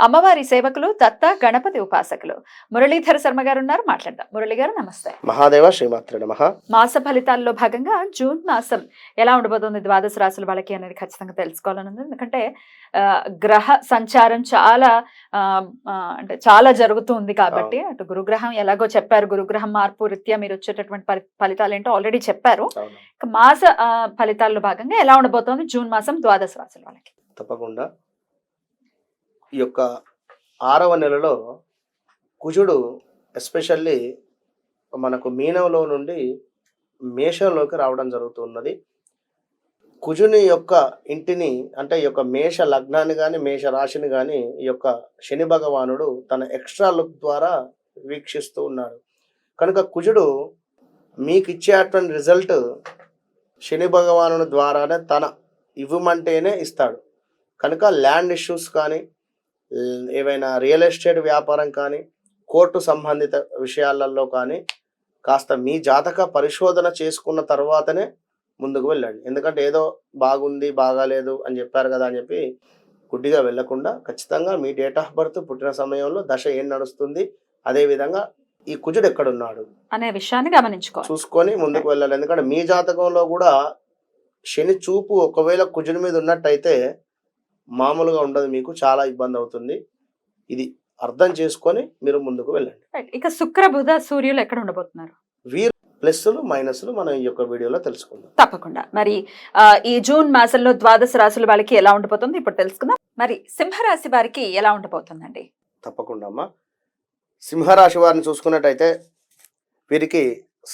అమ్మవారి సేవకులు దత్త గణపతి ఉపాసకులు. మురళీధర శర్మ గారు ఉన్నారు మాట్లాడదాం. మురళి గారు నమస్తే. మహాదేవ శ్రీమాత్ర నమ. మాస ఫలితాల్లో భాగంగా జూన్ మాసం ఎలా ఉండబోతుంది ద్వాదశ రాశుల వాళ్ళకి అనేది ఖచ్చితంగా తెలుసుకోవాలని ఉంది. ఎందుకంటే ఆ, గ్రహ సంచారం చాలా అంటే చాలా జరుగుతుంది కాబట్టి అటు గురుగ్రహం ఎలాగో చెప్పారు. గురుగ్రహం మార్పు రీత్యా మీరు వచ్చేటటువంటి ఫలి- ఫలితాలు ఏంటో ఆల్రెడీ చెప్పారు. ఇక మాస ఫలితాల్లో భాగంగా ఎలా ఉండబోతోంది జూన్ మాసం ద్వాదశ రాశుల వాళ్ళకి? తప్పకుండా. ఈ యొక్క ఆరవ నెలలో కుజుడు ఎస్పెషల్లీ మనకు మీనంలో నుండి మేషంలోకి రావడం జరుగుతున్నది. కుజుని యొక్క ఇంటిని అంటే ఈ యొక్క మేష లగ్నాన్ని కానీ మేష రాశిని కానీ ఈ యొక్క శని భగవానుడు తన ఎక్స్ట్రా లుక్ ద్వారా వీక్షిస్తూ ఉన్నాడు. కనుక కుజుడు మీకు ఇచ్చేటువంటి రిజల్ట్ శని భగవానుని ద్వారానే తన ఇవ్వమంటేనే ఇస్తాడు. కనుక ల్యాండ్ ఇష్యూస్ కానీ ఏవైనా రియల్ ఎస్టేట్ వ్యాపారం కానీ కోర్టు సంబంధిత విషయాలలో కానీ కాస్త మీ జాతక పరిశోధన చేసుకున్న తర్వాతనే ముందుకు వెళ్ళండి. ఎందుకంటే ఏదో బాగుంది బాగాలేదు అని చెప్పారు కదా అని చెప్పి గుడ్డిగా వెళ్ళకుండా ఖచ్చితంగా మీ డేట్ ఆఫ్ బర్త్ పుట్టిన సమయంలో దశ ఏం నడుస్తుంది అదేవిధంగా ఈ కుజుడు ఎక్కడున్నాడు అనే విషయాన్ని గమనించుకోవాలి. చూసుకొని ముందుకు వెళ్ళాలి. ఎందుకంటే మీ జాతకంలో కూడా శని చూపు ఒకవేళ కుజుని మీద ఉన్నట్టయితే మామూలుగా ఉండదు మీకు చాలా ఇబ్బంది అవుతుంది. ఇది అర్థం చేసుకొని మీరు ముందుకు వెళ్ళండి. ఇక శుక్ర బుధ సూర్యులు ఎక్కడ ఉండబోతున్నారు? వీరు ప్లస్లు మైనస్లు మనం ఈ యొక్క వీడియోలో తెలుసుకుందాం. తప్పకుండా. మరి ఈ జూన్ మాసంలో ద్వాదశ రాశుల వాళ్ళకి ఎలా ఉండబోతుంది? ఇప్పుడు తెలుసుకుందాం. మరి సింహరాశి వారికి ఎలా ఉండబోతుందండి? తప్పకుండా అమ్మా. సింహరాశి వారిని చూసుకున్నట్టయితే వీరికి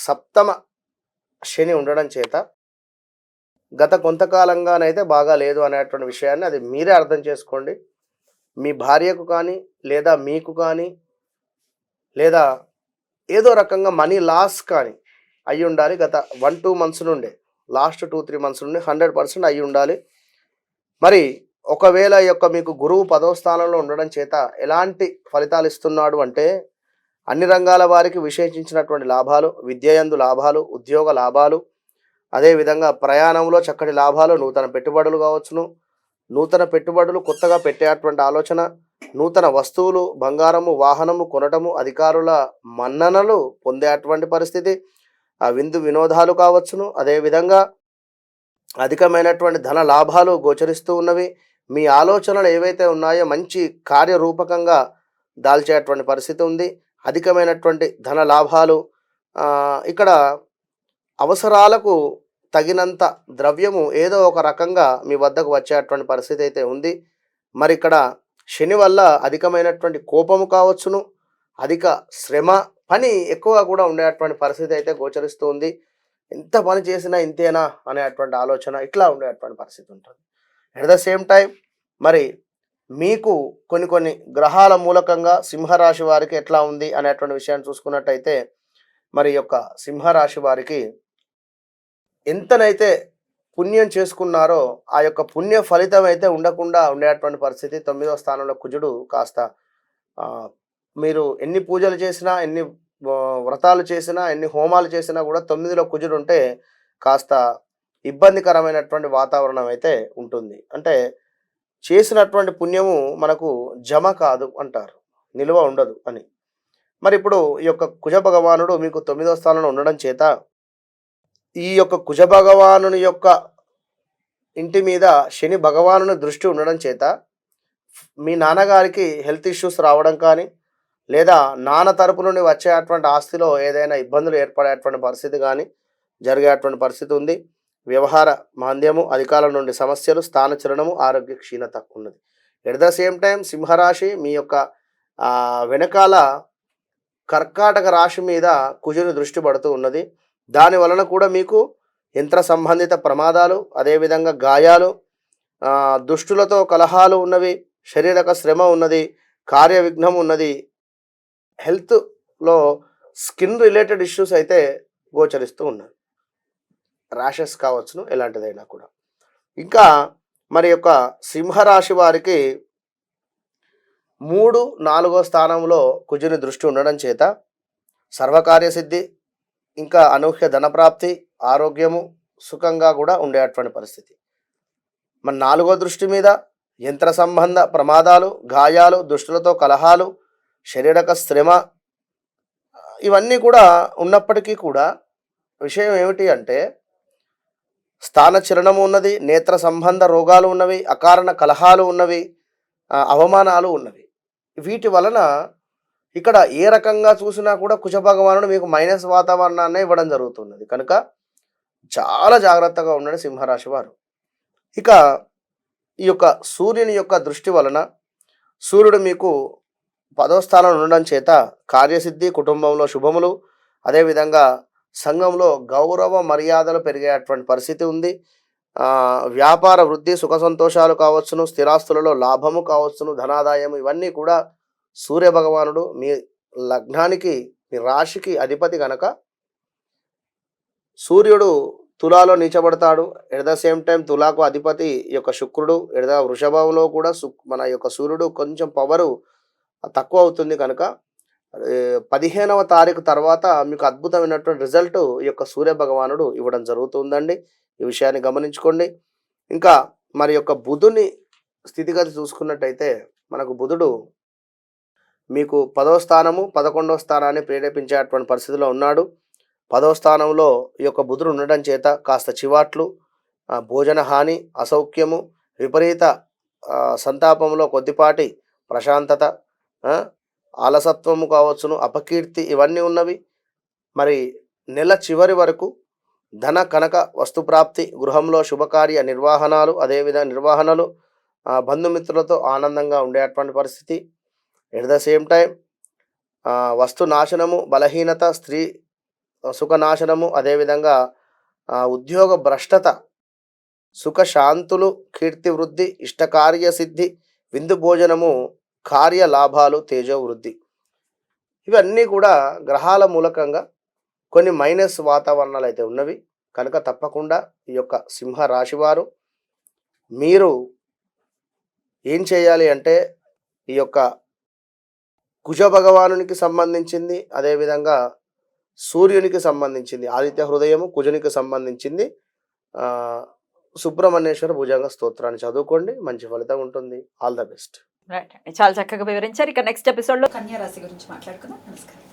సప్తమ శని ఉండడం చేత గత కొంతకాలంగానైతే బాగా లేదు అనేటువంటి విషయాన్ని అది మీరే అర్థం చేసుకోండి. మీ భార్యకు కానీ లేదా మీకు కానీ లేదా ఏదో రకంగా మనీ లాస్ కానీ అయి ఉండాలి. గత వన్ టూ మంత్స్ నుండే లాస్ట్ టూ త్రీ మంత్స్ నుండి హండ్రెడ్ పర్సెంట్ అయి ఉండాలి. మరి ఒకవేళ యొక్క మీకు గురువు పదవ స్థానంలో ఉండడం చేత ఎలాంటి ఫలితాలు ఇస్తున్నాడు అంటే అన్ని రంగాల వారికి విశేషించినటువంటి లాభాలు విద్యయందు లాభాలు ఉద్యోగ లాభాలు అదేవిధంగా ప్రయాణంలో చక్కటి లాభాలు నూతన పెట్టుబడులు కావచ్చును. నూతన పెట్టుబడులు కొత్తగా పెట్టేటువంటి ఆలోచన నూతన వస్తువులు బంగారము వాహనము కొనటము అధికారుల మన్ననలు పొందేటువంటి పరిస్థితి ఆ విందు వినోదాలు కావచ్చును. అదేవిధంగా అధికమైనటువంటి ధన లాభాలు గోచరిస్తూ ఉన్నవి. మీ ఆలోచనలు ఏవైతే ఉన్నాయో మంచి కార్యరూపకంగా దాల్చేటువంటి పరిస్థితి ఉంది. అధికమైనటువంటి ధన లాభాలు ఇక్కడ అవసరాలకు తగినంత ద్రవ్యము ఏదో ఒక రకంగా మీ వద్దకు వచ్చేటువంటి పరిస్థితి అయితే ఉంది. మరి ఇక్కడ శని వల్ల అధికమైనటువంటి కోపము కావచ్చును. అధిక శ్రమ పని ఎక్కువ కూడా ఉండేటువంటి పరిస్థితి అయితే గోచరిస్తూ ఉంది. ఎంత పని చేసినా ఇంతేనా అనేటువంటి ఆలోచన ఇట్లా ఉండేటువంటి పరిస్థితి ఉంటుంది. అట్ ద సేమ్ టైం మరి మీకు కొన్ని కొన్ని గ్రహాల మూలకంగా సింహరాశి వారికి ఎట్లా ఉంది అనేటువంటి విషయాన్ని చూసుకున్నట్టయితే మరి యొక్క సింహరాశి వారికి ఎంతనైతే పుణ్యం చేసుకున్నారో ఆ యొక్క పుణ్య ఫలితం అయితే ఉండకుండా ఉండేటువంటి పరిస్థితి తొమ్మిదవ స్థానంలో కుజుడు కాస్త మీరు ఎన్ని పూజలు చేసినా ఎన్ని వ్రతాలు చేసినా ఎన్ని హోమాలు చేసినా కూడా తొమ్మిదిలో కుజుడు ఉంటే కాస్త ఇబ్బందికరమైనటువంటి వాతావరణం అయితే ఉంటుంది. అంటే చేసినటువంటి పుణ్యము మనకు జమ కాదు అంటారు. నిల్వ ఉండదు అని. మరి ఇప్పుడు ఈ యొక్క కుజ భగవానుడు మీకు తొమ్మిదవ స్థానంలో ఉండడం చేత ఈ యొక్క కుజ భగవానుని యొక్క ఇంటి మీద శని భగవానుని దృష్టి ఉండడం చేత మీ నాన్నగారికి హెల్త్ ఇష్యూస్ రావడం కానీ లేదా నాన్న తరపు నుండి వచ్చేటువంటి ఆస్తిలో ఏదైనా ఇబ్బందులు ఏర్పడేటువంటి పరిస్థితి కానీ జరిగేటువంటి పరిస్థితి ఉంది. వ్యవహార మాంద్యము అధికారుల నుండి సమస్యలు స్థానచలనము ఆరోగ్య క్షీణత ఉన్నది. ఎట్ ద సేమ్ టైం సింహరాశి మీ యొక్క వెనకాల కర్కాటక రాశి మీద కుజుని దృష్టి పడుతూ ఉన్నది. దాని వలన కూడా మీకు యంత్ర సంబంధిత ప్రమాదాలు అదేవిధంగా గాయాలు దుష్టులతో కలహాలు ఉన్నవి శారీరక శ్రమ ఉన్నది కార్య విఘ్నం ఉన్నది హెల్త్లో స్కిన్ రిలేటెడ్ ఇష్యూస్ అయితే గోచరిస్తూ ఉన్నారు. ర్యాషెస్ కావచ్చును ఎలాంటిదైనా కూడా. ఇంకా మరి యొక్క సింహరాశి వారికి మూడు నాలుగో స్థానంలో కుజుని దృష్టి ఉండడం చేత సర్వకార్యసిద్ధి ఇంకా అనూహ్య ధనప్రాప్తి ఆరోగ్యము సుఖంగా కూడా ఉండేటువంటి పరిస్థితి. మన నాలుగో దృష్టి మీద యంత్ర సంబంధ ప్రమాదాలు గాయాలు దుష్టులతో కలహాలు శరీరక శ్రమ ఇవన్నీ కూడా ఉన్నప్పటికీ కూడా విషయం ఏమిటి అంటే స్థాన చిరణము ఉన్నది నేత్ర సంబంధ రోగాలు ఉన్నవి అకారణ కలహాలు ఉన్నవి అవమానాలు ఉన్నవి. వీటి వలన ఇక్కడ ఏ రకంగా చూసినా కూడా కుశ భగవానుడు మీకు మైనస్ వాతావరణాన్ని ఇవ్వడం జరుగుతున్నది. కనుక చాలా జాగ్రత్తగా ఉండండి సింహరాశి వారు. ఇక ఈ యొక్క సూర్యుని యొక్క దృష్టి వలన సూర్యుడు మీకు పదో స్థానంలో ఉండడం చేత కార్యసిద్ధి కుటుంబంలో శుభములు అదేవిధంగా సంఘంలో గౌరవ మర్యాదలు పెరిగేటువంటి పరిస్థితి ఉంది. వ్యాపార వృద్ధి సుఖ సంతోషాలు కావచ్చును స్థిరాస్తులలో లాభము కావచ్చును ధనాదాయం ఇవన్నీ కూడా సూర్య భగవానుడు మీ లగ్నానికి మీ రాశికి అధిపతి గనక సూర్యుడు తులాలో నీచబడతాడు ఎట్ ద సేమ్ టైం తులాకు అధిపతి యొక్క శుక్రుడు ఎట్ ద వృషభంలో కూడా మన యొక్క సూర్యుడు కొంచెం పవరు తక్కువ అవుతుంది కనుక పదిహేనవ తారీఖు తర్వాత మీకు అద్భుతమైనటువంటి రిజల్ట్ ఈ యొక్క సూర్య భగవానుడు ఇవ్వడం జరుగుతుందండి. ఈ విషయాన్ని గమనించుకోండి. ఇంకా మరి యొక్క బుధుని స్థితిగతి చూసుకున్నట్టయితే మనకు బుధుడు మీకు పదవ స్థానము పదకొండవ స్థానాన్ని ప్రేరేపించేటువంటి పరిస్థితిలో ఉన్నాడు. పదవ స్థానంలో ఈ యొక్క బుధుడు ఉండడం చేత కాస్త చివాట్లు భోజన హాని అసౌఖ్యము విపరీత సంతాపంలో కొద్దిపాటి ప్రశాంతత అలసత్వము ఆలసత్వము కావచ్చును అపకీర్తి ఇవన్నీ ఉన్నవి. మరి నెల చివరి వరకు ధన కనక వస్తుప్రాప్తి గృహంలో శుభకార్య నిర్వహణలు అదేవిధంగా నిర్వహణలు బంధుమిత్రులతో ఆనందంగా ఉండేటువంటి పరిస్థితి. ఎట్ ద సేమ్ టైం వస్తు నాశనము బలహీనత స్త్రీ సుఖనాశనము అదేవిధంగా ఉద్యోగ భ్రష్టత సుఖ శాంతులు కీర్తి వృద్ధి ఇష్టకార్య సిద్ధి విందు భోజనము కార్య లాభాలు తేజో వృద్ధి. ఇవన్నీ కూడా గ్రహాల మూలకంగా కొన్ని మైనస్ వాతావరణాలు అయితే ఉన్నవి. కనుక తప్పకుండా ఈ యొక్క సింహ రాశివారు మీరు ఏం చేయాలి అంటే ఈ యొక్క కుజ భగవానునికి సంబంధించింది అదేవిధంగా సూర్యునికి సంబంధించింది ఆదిత్య హృదయము కుజునికి సంబంధించింది. ఆ, సుబ్రహ్మణ్యేశ్వర భుజంగ స్తోత్రాన్ని చదువుకోండి మంచి ఫలితం ఉంటుంది. ఆల్ ద బెస్ట్ చాలా చక్కగా వివరించారు. ఇక నెక్స్ట్ ఎపిసోడ్లో కన్యా రాశి గురించి మాట్లాడుకుందాం. నమస్కారం.